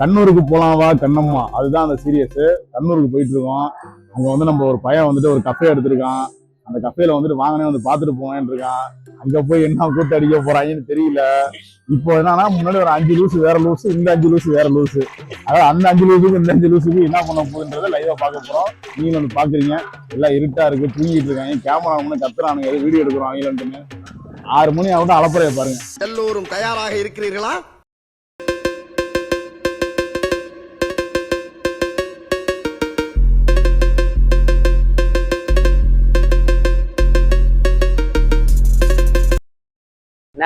கண்ணூருக்கு போலாம் வா கண்ணம்மா. அதுதான் அந்த சீரியஸ் கண்ணூருக்கு போயிட்டு இருக்கோம். அங்க வந்து நம்ம ஒரு பையன் வந்துட்டு ஒரு கஃபே எடுத்திருக்கான். அந்த கஃபேல வந்துட்டு வாங்கினே வந்து பார்த்துட்டு போவேன் இருக்கான். அங்க போய் என்ன கூட்டு அடிக்க போறாங்கன்னு தெரியல. இப்போ என்னன்னா முன்னாடி ஒரு அஞ்சு லூசு வேற லூசு இந்த அஞ்சு லூசு வேற லூசு அதாவது அந்த அஞ்சு லூசுக்கு இந்த அஞ்சு லூசுக்கு என்ன பண்ண போகுதுன்றத லைவா பார்க்க போறோம். நீங்க வந்து பாக்குறீங்க. எல்லாம் இருட்டா இருக்கு தூங்கிட்டு இருக்காங்க. கேமரா ஒண்ணு கத்துறானுங்க. வீடியோ எடுக்கிறோம் அவங்கள்ட்டுன்னு ஆறு மணி ஆகட்டும் அளப்புறைய பாருங்க. எல்லோரும் தயாராக இருக்கிறீர்களா?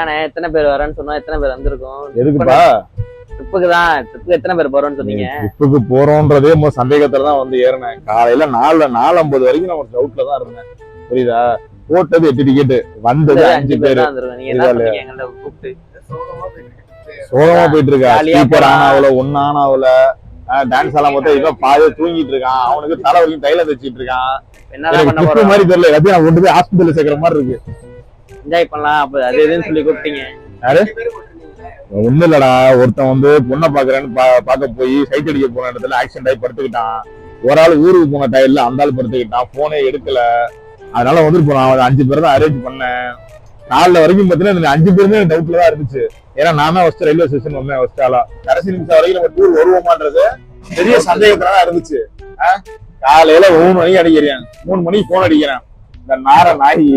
என்னண்ணே எத்தனை பேர் வரேன்னு சொன்னோம் எத்தனை பேர் வந்திருக்கோம்? எதுக்குப்பா? ட்ரிப்புக்கு தான் ட்ரிப்புக்கு எத்தனை பேர் போறோம்னு சொன்னீங்க? ட்ரிப்புக்கு போறோன்றதே ரொம்ப சந்தேகத்துல தான் வந்து ஏறினேன். காலையில நாலு நாலு ஐம்பது வரைக்கும் நான் ஒரு டவுட்ல தான் இருந்தேன். புரியுதா? போட்டது எட்டு டிக்கெட் வந்தது அஞ்சு பேர். என்ன சோகமா போயிட்டு இருக்கா போலாம். ஆன் ஆகல ஒன்னு ஆன் டான்ஸ் எல்லாம் பார்த்தா இவன் பாதி தூங்கிட்டு இருக்கான். அவனுக்கு தலை வரைக்கும் தைலம் வச்சுட்டு இருக்கான். போறோம்? மாதிரி தெரியல. எல்லாத்தையும் நான் கொண்டு போய் ஹாஸ்பிட்டல் சேர்க்கிற மாதிரி இருக்கு. என்ஜாய் பண்ணலாம். அப்ப அது இதுன்னு சொல்லி கூப்பிட்டீங்க. ஒண்ணும் இல்லடா. ஒருத்தன் வந்து பொண்ணை பாக்குறேன்னு பா- பார்க்க போய் சைட் அடிக்க போன இடத்துல ஆக்சிடென்ட் ஆகி படுத்துக்கிட்டான். ஒரு ஆள் ஊருக்கு போன டயர்ல அந்த ஆள் படுத்துக்கிட்டான். போனே எடுக்கல. அதனால வந்துட்டு போனான். அவன் அஞ்சு பேர் தான் அரேஞ்ச் பண்ணேன். காலைல வரைக்கும் பாத்தீங்கன்னா இந்த அஞ்சு பேருமே டவுட்ல தான் இருந்துச்சு. ஏன்னா நான் ஃபர்ஸ்ட் ரயில்வே ஸ்டேஷன் வந்தேன் ஃபர்ஸ்ட் ஆளா. கடைசி நிமிஷம் வரைக்கும் நம்ம டூர் வருவோமான்றது பெரிய சந்தேகத்துல தான் இருந்துச்சு? காலையில மூணு மணிக்கு அடிக்கிறேன். மூணு மணிக்கு போன் அடிக்கிறேன். இந்த நார நாயி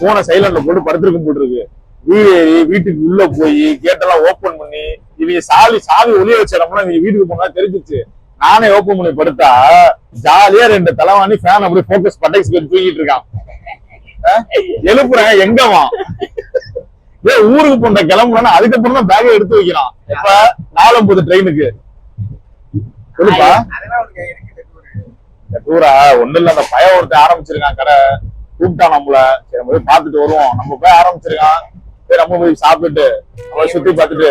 போனை சைலண்ட்ல போட்டு படுத்திருக்கும் போட்டுருக்கு வீடு வீட்டுக்கு உள்ள போய் கேட்டெல்லாம் ஓபன் பண்ணி இவங்க சாவி சாவி ஒளிய வச்சிடம்னா இவங்க வீட்டுக்கு போனா தெரிஞ்சிச்சு நானே ஓபன் பண்ணி படுத்தா ஜாலியா ரெண்டு தலைவாணி ஃபேன் அப்படியே ஃபோக்கஸ் பட்டைக்ஸ் பண்ணி தூங்கிட்டு இருக்கான். எழுப்புறேன் எங்கவா ஏ ஊருக்கு போன கிளம்புறேன்னா அதுக்கப்புறம் தான் பேக்கை எடுத்து வைக்கிறான். எப்ப நாலம்பது ட்ரெயினுக்கு சொல்லுப்பா. டூரா. ஒண்ணு இல்ல அந்த பையன் ஒருத்தன் ஆரம்பிச்சிருக்கான் கடை. கூப்பிட்டான் நம்மள. சரி நம்ம போய் பார்த்துட்டு வருவோம். நம்ம போய் ஆரம்பிச்சிருக்கான். சரி நம்ம போய் சாப்பிட்டுட்டு நம்ம சுத்தி பார்த்துட்டு.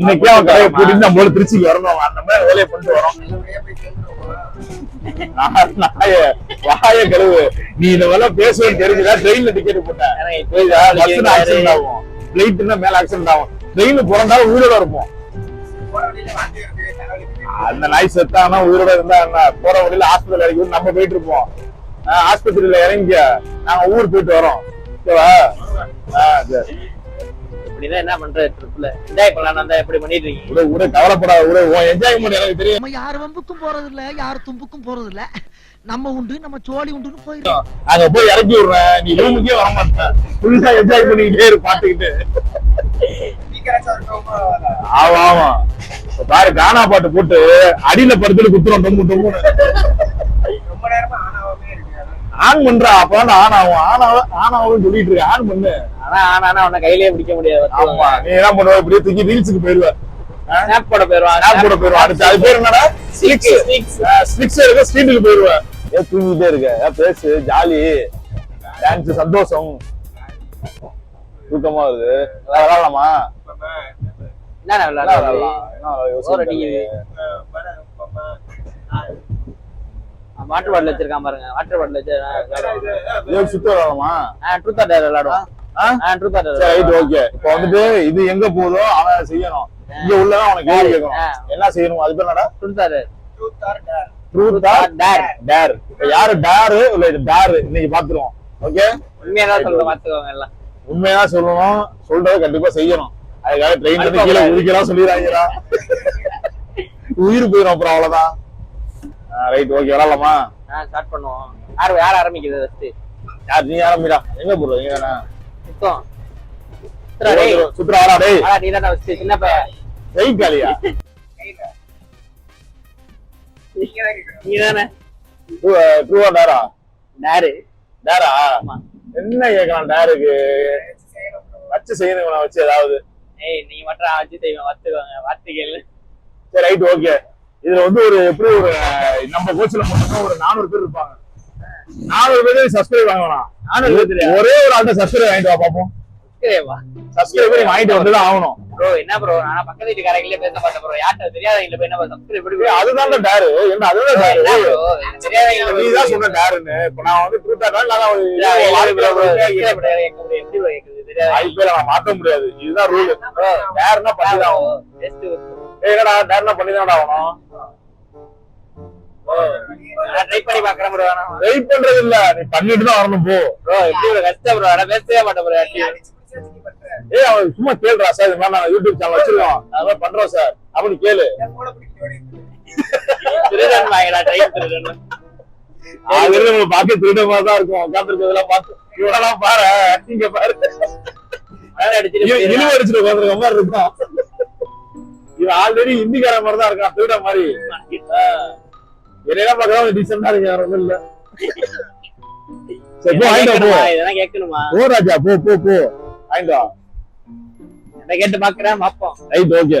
இன்னைக்கே அவன் கடையை கூட்டிட்டு நம்மளோட திருச்சிக்கு வரணும். அந்த மாதிரி வேலையை பண்ணிட்டு வரோம். வாய கழுவு. நீ இந்த வேலை பேசுவேன்னு தெரிஞ்சுதா? ட்ரெயின்ல டிக்கெட் போட்டேன். ஆக்சிடென்ட் ஆகும். பிளைட்னா மேல ஆக்சிடென்ட் ஆகும். ட்ரெயின்ல போறதால உயிரோட இருப்போம். அந்த நாய் செத்தானா உயிரோட இருந்தா என்ன? போற வழியில ஹாஸ்பிட்டல் இறக்கி நம்ம போயிட்டு இருப்போம். ஆஸ்பத்திரியில இறங்கிக்க நாங்க ஊர் போயிட்டு வரோம். ஓகேவா. இப்படிதான் என்ன பண்ற ட்ரிப்ல என்ஜாய் பண்ணலாம் தான் எப்படி பண்ணிட்டு இருக்கீங்க? விடு, கவலைப்படாத விடு. உன் என்ஜாய்மெண்ட் எனக்கு தெரியும். நம்ம யார் வம்புக்கும் போறது இல்ல யார் தும்புக்கும் போறது இல்ல நம்ம உண்டு நம்ம சோழி உண்டுன்னு போயிடும் அங்க போய் இறக்கி விடுறேன். நீ ரூமுக்கே வர மாட்டேன் புதுசா என்ஜாய் பண்ணிக்கிட்டே இரு பாட்டுக்கிட்டு ஆமா ஆமா. பாரு கானா பாட்டு போட்டு அடியில படுத்துட்டு குத்துறோம் டொம்பு டொம்புன்னு ஆன் பண்றா அப்பதான் ஆன் ஆகும் ஆன் ஆகும் ஆன் ஆகும் சொல்லிட்டு இருக்க. ஆன் பண்ணு ஆனா ஆனா ஆனா உன்னை கையிலேயே பிடிக்க முடியாது ஆமா நீ என்ன பண்ணுவ? இப்படியே தூக்கி ரீல்ஸுக்கு போயிருவ. ஸ்னாப் போட போயிருவான் ஸ்னாப் போட போயிருவ. அடுத்து அது பேர் என்னடா. ஸ்லிக்ஸ் இருக்க ஸ்ட்ரீட்டுக்கு போயிருவ. ஏன் தூங்கிட்டே இருக்க. பேசு ஜாலி. டான்ஸ் சந்தோஷம். தூக்கமா வருது. நல்லா விளாடலாமா? என்ன விளாடலாம். யோசிச்சு. வாட்டர் பாட்டில் வச்சிருக்கான் பாருங்க. வாட்டர் பாட்டில் வச்சு சுத்த விளாடலாமா ட்ரூத் ஆர் டேர் விளையாடுவோம் ஆ? ட்ரூத் ஆர் சரி ரைட் ஓகே இப்போ வந்துட்டு இது எங்க போதோ அவன் செய்யணும். இங்க உள்ளதான் அவனுக்கு கேள்வி கேட்கணும். என்ன செய்யணும்? அது பேர் என்னடா? Truth or truth or dare dare இப்ப யாரு டேரு இல்ல இது டேரு இன்னைக்கு பாத்துருவோம். ஓகே உண்மையா தான் சொல்றேன் பாத்துக்கோங்க எல்லாம். உண்மையா சொல்லணும். சொல்றதை கண்டிப்பா செய்யணும். அதுக்காக ட்ரெயின் கீழே உதிக்கலாம் சொல்லிடுறாங்கடா உயிர் போயிடும் அப்புறம் அவ்வளவுதான். Right okay விளாடலாமா? ஸ்டார்ட் பண்ணுவோம். யார் யார் ஆரம்பிக்கிறது ஃபர்ஸ்ட் யார் நீ ஆரம்பிடா. எங்க போடுற நீங்க தானே? சுத்தம். சுத்துறா டேய். ஆனா நீ தானே ஃபர்ஸ்ட் சின்ன பையன். ஜெய் காலியா? நீ தானே. ட்ரூவா டேரா டேரு டேரா. என்ன கேட்கலாம் டேருக்கு வச்சு செய்யணும் வச்சு ஏதாவது. ஏய் நீ மட்டும் வச்சு செய்வேன் வாத்துக்கோங்க வாத்துகள் சரி ரைட் ஓகே இதுல வந்து ஒரு எப்படி ஒரு நம்ம கோச்சில மட்டும் ஒரு நானூறு பேர் இருப்பாங்க. நானூறு பேர் சப்ஸ்கிரைப் வாங்கலாம். ஒரே ஒரு ஆள்கிட்ட சப்ஸ்கிரைப் வாங்கிட்டு வா பாப்போம். சப்ஸ்கிரைபா சப்ஸ்கிரைப் பண்ணி வாங்கிட்டு வந்து தான் ஆகணும். ப்ரோ என்ன ப்ரோ நான் பக்கத்து வீட்டுக்காரங்களே பேச பார்த்தேன் ப்ரோ யார்கிட்ட? தெரியாதவங்கள போய் என்ன சப்ஸ்கிரைப் பண்ணி அதுதான் டேரு என்ன அதுதான் டேரு ப்ரோ தெரியாதவங்கள நீ தான் சொன்ன டேருன்னு இப்ப நான் வந்து ட்ரூத்தா நான் மாத்த முடியாது. இதுதான் ரூல் டேர்னா பண்ணிதான் என்னடா டேர்னா பண்ணி தானடா ஆகணும் ட்ரை பண்ணி பாக்குறேன் ப்ரோ வெயிட் பண்றது இல்ல. நீ பண்ணிட்டு தான் வரணும் போ. ப்ரோ எப்படி ஒரு கஷ்டம் ப்ரோ நான் பேசவே மாட்டேன் ப்ரோ ஏய் அவன் சும்மா கேளுடா சார் இது மாதிரி யூடியூப் சேனல் வச்சிருக்கோம். அது மாதிரி பண்றோம் சார். அப்படி கேளு. திருடன் வாங்கடா ட்ரை திருடன். அது நம்ம பார்க்க தான் இருக்கும். உட்காந்துருக்கிறதெல்லாம் பார்த்து இவனெல்லாம் பாரு நீங்க பாரு. இவன் இழிவு அடிச்சுட்டு உட்காந்துருக்க மாதிரி இருக்கும். இவன் ஆல்ரெடி இந்திக்கார மாதிரி தான் இருக்கான் திருட மாதிரி. என்னெல்லாம் பார்க்கலாம் டீசெண்டா இருக்கு ஒண்ணும் இல்ல. சரி போ வா, போ. இதெல்லாம் கேட்கணுமா போ ராஜா போ போ போ. வா. இதை கேட்டு பாக்குறேன் பாப்போம். ரைட் ஓகே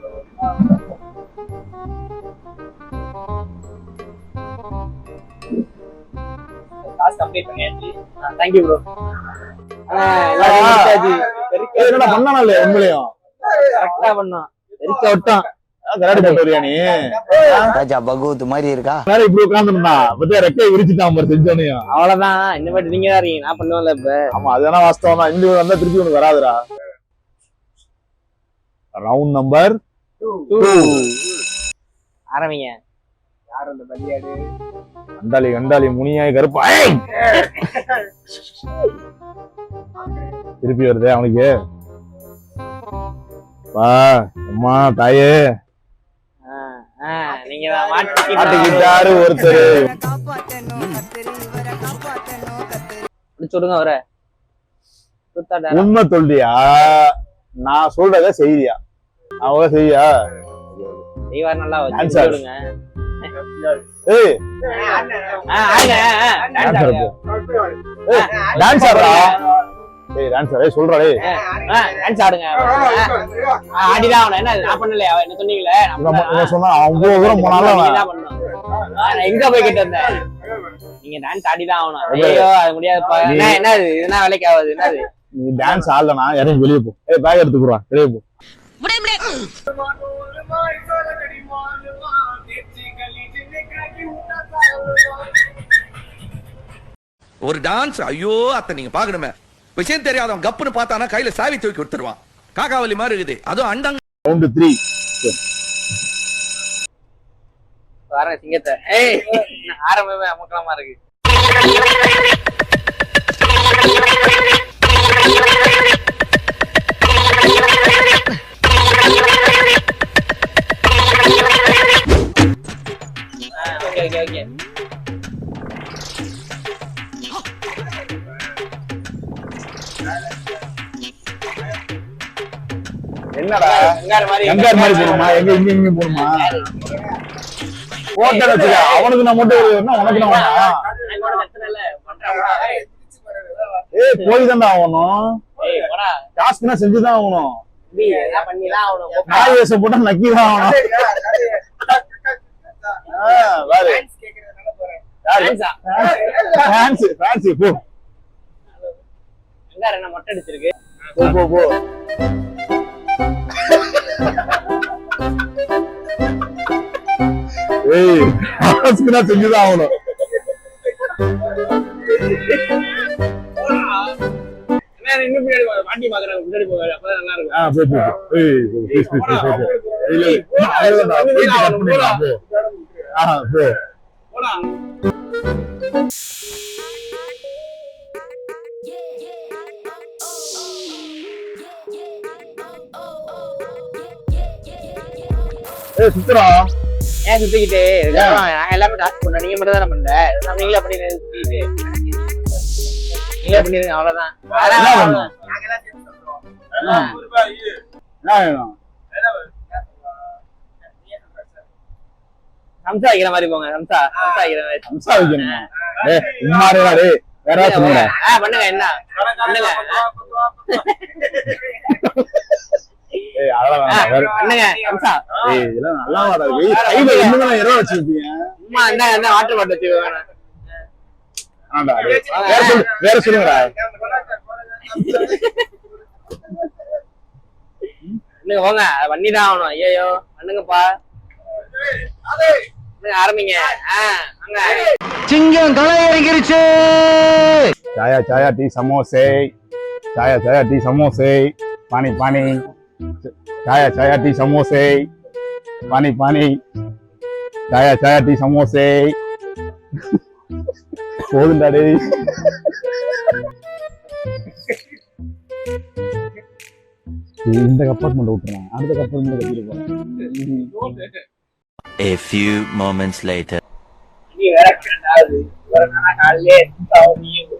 தேங்க்யூ ப்ரோ என்னடா பண்ணானே இல்லையா உண்மையிலையும்? கரெக்டா நீ? ராஜா பகவத் மாதிரி இருக்கா? இப்படி உட்காந்துருந்தா பத்தியா ரெக்கையை விரிச்சுட்டான் பாரு செஞ்சோனையும் அவ்வளவுதான். இனிமேட்டு நீங்க தான் இருக்கீங்க. நான் பண்ணுவேன்ல இப்ப. ஆமா அதுதானே வாஸ்தவம் தான். இந்த வந்தா திருப்பி உனக்கு வராதுடா. ரவுண்ட் நம்பர் ஆரம்பிங்க. யார் அந்த பலியாடு. கண்டாளி கண்டாளி முனியாய் கருப்பா! திருப்பி வருதே அவனுக்கு. வா அம்மா தாயே. மாட்டிக்கிட்டாரு ஒருத்தர். விடுங்க அவரை. உண்மை சொல்றியா? நான் சொல்றத செய்தியா அவங்க செய்யா? செய்வார் நல்லா வச்சு டான்ஸ் டான்ஸ் ஆடுறா ஏய் டான்ஸ் ஏய் சொல்றா டேய் dance ஆடுங்க ஆடிதான் ஆகணும் என்ன நான் பண்ணலையா என்ன சொன்னீங்களே நான் பண்ணல. சொன்னா அவ்வளவு தூரம் அவன். ஆ, நான் எங்க போய் கிட்ட இருந்தேன் நீங்க டான்ஸ் ஆடிதான் ஆகணும். ஐயோ அது முடியாதுப்பா நீ- என்ன என்னது இதுனா வேலைக்கு ஆகாது என்னது நீ டான்ஸ் ஆடலனா இறங்கி வெளியே போ ஏய் பேக் எடுத்துக்குறா வெளியே போ ஒரு டான்ஸ் ஐயோ அத்தை நீங்க பாக்கணுமே விஷயம் தெரியாதவன் கப்புன்னு பார்த்தானா கையில சாவி தூக்கி கொடுத்துருவான். காக்காவலி மாதிரி இருக்குது. அதுவும் அண்டங்க ரவுண்ட் த்ரீ வர சிங்கத்தை. ஏய் ஆரம்பமே அமுக்கலமா இருக்கு. ஓகே ஓகே ஓகே என்னடா? வெங்காயம் மாதிரி போணுமா? எங்க இங்க இங்க வச்சுக்க. அவனுக்கு நான் மட்டும் உனக்கு நான் ஏய் போய் ஆகணும். டாஸ்க்னா செஞ்சுதான் ஆகணும். நாய் வேஷம் போட்டா நக்கி தான் ஆகணும்? ஃபேன்ஸ் ஃபேன்ஸ் போ. வெங்காயம் என்ன மொட்டை அடிச்சிருக்கு போ போ போ. ஏய் செஞ்சுதான் ஆகணும். இன்னும் பின்னாடி வா, பாட்டி பாக்குறாங்க பின்னாடி போகாது அப்பதான் நல்லா இருக்கும். ஆ போ போ போ. ஏய் ப்ளீஸ் ப்ளீஸ் ப்ளீஸ் போ இல்ல இல்ல அவ்வளவுதான். போயிட்டு கட் பண்ணிடலாம் போ. ஆ போ. போடா. ஏய் சுத்துறா ஏன் சுத்திக்கிட்டு? நாங்க எல்லாமே டாஸ்க் பண்ணோம் நீங்க மட்டும் தானே பண்ணல. நம்ம நீங்களே பண்ணி சுத்திக்கிட்டு. நீங்களே பண்ணிருங்க அவ்வளவுதான். என்ன வேணும்? சம்சா வைக்கிற மாதிரி போங்க சம்சா. சம்சா வைக்கிற மாதிரி. டேய். வேற ஏதாவது சொல்லுங்க. ஆ பண்ணுங்க என்ன? பண்ணுங்க ஏய் அதெல்லாம் ஆ, வேணாம். வேற சொல்லுங்கடா. பண்ணுங்க போங்க பண்ணி தான் ஆகணும். ஐயோ பண்ணுங்கப்பா. பண்ணுங்க, ஆரம்பிங்க. சிங்கம் களை இறங்கிருச்சு சாயா சாயா டீ சமோசே. சாயா சாயா டீ சமோசே. பானி பானி சாயா சாயா டீ சமோசே பானி பானி சாயா சாயா டீ சமோசே போதுண்டா டேய் இந்த கப்பார்ட்மெண்ட் விட்டுறேன் அடுத்த கப்பார்ட்மெண்ட் கட்டிட்டு போறேன் A few moments later. நீ வேற நானா காலையிலே சுத்தாவும் நீயும்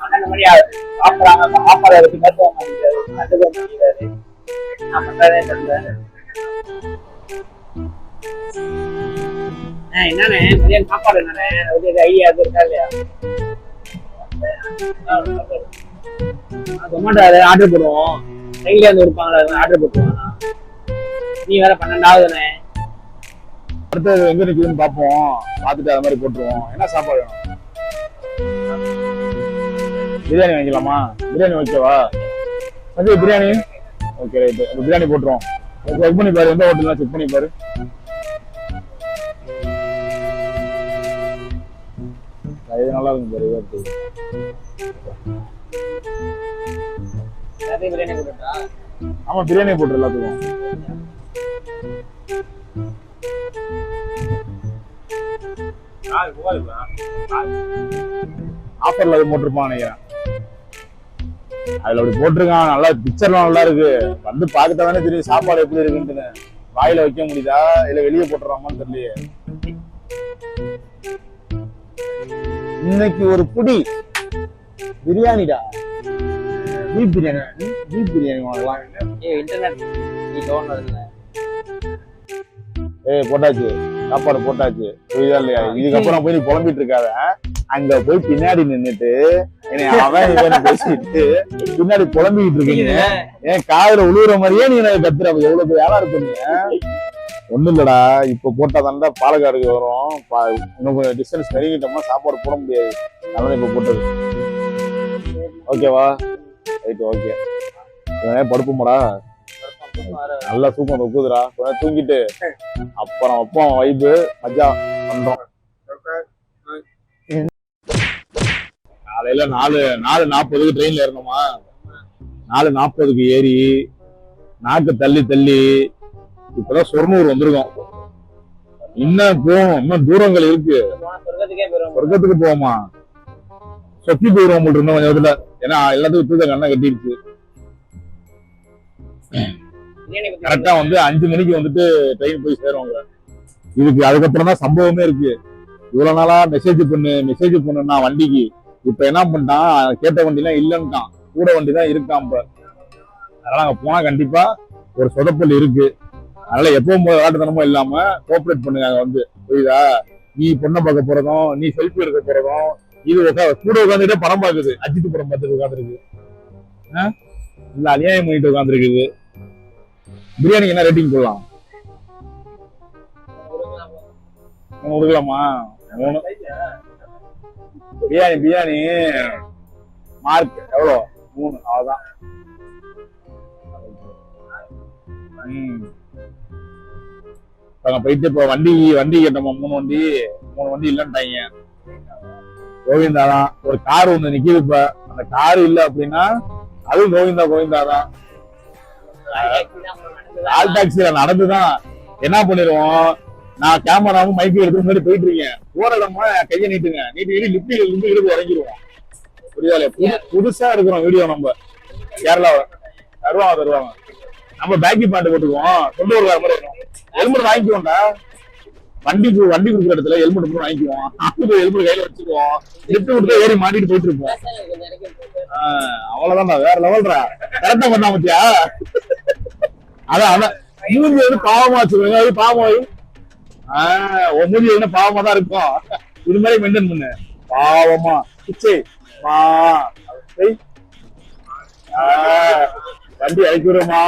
பன்னெண்டு மணி ஆகுது சாப்பாடு மருத்துவம் பண்றதே என்னண்ணே மதியம் சாப்பாடு என்னண்ணே ஒரு ஐடியா அது இருக்கா இல்லையா ஆர்டர் போடுவோம் கையில வந்து இருப்பாங்களா ஆர்டர் போட்டுருவாங்க நீ வேற பன்னெண்டாவதுண்ணே அடுத்தது எங்க நிக்குதுன்னு பார்ப்போம். பார்த்துட்டு அது மாதிரி போட்டுருவோம். என்ன சாப்பாடு வேணும்? பிரியாணி வைக்கலாமா பிரியாணி வைக்கவா சஞ்சய் பிரியாணி ஓகே ரைட்டு பிரியாணி போட்டுருவோம். செக் பண்ணி பாரு எந்த ஹோட்டல்லாம் செக் பண்ணி பாரு. இது நல்லா இருக்கும் பாரு இதா இருக்கு. எல்லாத்தையும் பிரியாணி போட்டுட்டா ஆமா பிரியாணி போட்டுரு எல்லாத்துக்கும் ஆஃபர்ல அது போட்டிருப்பான் நினைக்கிறேன். அதுல அப்படி போட்டிருக்கான். நல்லா பிக்சர்லாம் நல்லா இருக்கு. வந்து பார்த்துட்டா தானே தெரியும் சாப்பாடு எப்படி இருக்குன்ட்டுன்னு வாயில வைக்க முடியுதா? இல்ல வெளியே போட்டுறாமான்னு தெரியலையே. இன்னைக்கு ஒரு புடி பிரியாணிடா. பீப் பிரியாணி பீப் பிரியாணி வாங்கலாம். ஏ இன்டர்நெட் நீ வருதுல ஏய் போட்டாச்சு. சாப்பாடு போட்டாச்சு. புரியுதா இல்லையா? இதுக்கப்புறம் போய் நீ புலம்பிட்டு இருக்காத அங்க போய் பின்னாடி நின்னுட்டு என்னை அவன் இவன் பேசிட்டு பின்னாடி புலம்பிக்கிட்டு இருக்கீங்க. ஏன் காதுல உழுவுற மாதிரியே நீ எனக்கு கத்துற? எவ்வளவு ஆளா இருக்க நீ ஒண்ணும் இல்லடா இப்ப போட்டா தாண்டா பாலக்காடுக்கு வரும். இன்னும் கொஞ்சம் டிஸ்டன்ஸ் நெருங்கிட்டோம்னா சாப்பாடு போட முடியாது. அதனால இப்ப போட்டது. ஓகேவா ரைட் ஓகே படுப்போமாடா நல்லா தூக்கம் தூக்குதுடா. தூங்கிட்டு அப்புறம் அப்போ வைப்பு மஜா பண்றோம். காலையில நாலு நாலு நாற்பதுக்கு ட்ரெயின்ல ஏறணுமா? நாலு நாற்பதுக்கு ஏறி நாக்கு தள்ளி தள்ளி இப்பதான் சொர்ணூர் வந்திருக்கோம். இன்னும் போவோம் இன்னும் தூரங்கள் இருக்கு. சொர்க்கத்துக்கு போவோமா? சொத்தி போயிடுவோம் இன்னும் கொஞ்சம் இதுல ஏன்னா எல்லாத்துக்கும் தூத கண்ணை கட்டிடுச்சு. கரெக்டா வந்து அஞ்சு மணிக்கு வந்துட்டு ட்ரெயின் போய் சேருவாங்க இதுக்கு அதுக்கப்புறம் தான் சம்பவமே இருக்கு. இவ்வளவு நாளா மெசேஜ் பண்ணு மெசேஜ் பண்ணுன்னா வண்டிக்கு. இப்ப என்ன பண்ணிட்டான் கேட்ட வண்டிலாம் இல்லன்ட்டான் கூட வண்டி தான் இருக்கான் இப்ப. அதனால அங்க போனா கண்டிப்பா ஒரு சொதப்பல் இருக்கு. அதனால எப்பவும் போல விளையாட்டுத்தனமும் இல்லாம கோஆபரேட் பண்ணுங்க அங்க வந்து. புரியுதா? நீ பொண்ணை பார்க்க போறதும் நீ செல்ஃபி எடுக்க போறதும் இது கூட உட்காந்துட்டே படம் பாக்குது அஜித் படம் பார்த்துட்டு உட்காந்துருக்கு இல்ல அநியாயம் பண்ணிட்டு உட்காந்துருக்குது பிரியாணிக்கு என்ன ரேட்டிங் போடலாம்? கொடுக்கலாமா பிரியாணி பிரியாணி. மார்க் எவ்வளோ? மூணு அவ்வளோதான். ம். நாங்க போயிட்டு இப்போ வண்டி வண்டி கேட்டோமா மூணு வண்டி மூணு வண்டி இல்லைன்ட்டாங்க கோவிந்தா தான் ஒரு கார் ஒண்ணு நிக்குது இப்ப. அந்த கார் இல்ல அப்படின்னா அதுவும் கோவிந்தா கோவிந்தா தான் ஆல் டாக்ஸில நடந்துதான். என்ன பண்ணிடுவோம்? நான் கேமராவும் மைக்கும் எடுத்து முன்னாடி போயிட்டு இருக்கேன். போற இடமா கையை நீட்டுங்க. நீட்டி லிப்டி லிப்டி எடுத்து இறங்கிடுவோம் புரியுதா இல்லையா? புது- புதுசா இருக்கிறோம் வீடியோ நம்ம. கேரளாவை தருவாங்க தருவாங்க. நம்ம பேக்கி பேண்ட் போட்டுக்குவோம். கொண்டு வருவார் மாதிரி ஹெல்மெட் வாங்கிக்குவோம்டா வண்டி வண்டி கொடுக்குற இடத்துல ஹெல்மெட் மட்டும் வாங்கிக்குவோம். ஆளுக்கு ஹெல்மெட் கையில வச்சுக்குவோம். லிப்ட் கொடுத்து ஏறி மாட்டிட்டு போயிட்டு இருப்போம் அவ்வளவுதான்டா. வேற லெவல்ரா கரெக்டா பண்ணா மத்தியா அதான் அதான். மூஞ்சி வந்து பாவமா வச்சுக்கோங்க அது பாவம். மூஞ்சி என்ன பாவமா தான் இருக்கும்? இது மாதிரி மெயின்டைன் பண்ணு. பாவமா. சே மா வண்டி அழைக்கிறோமா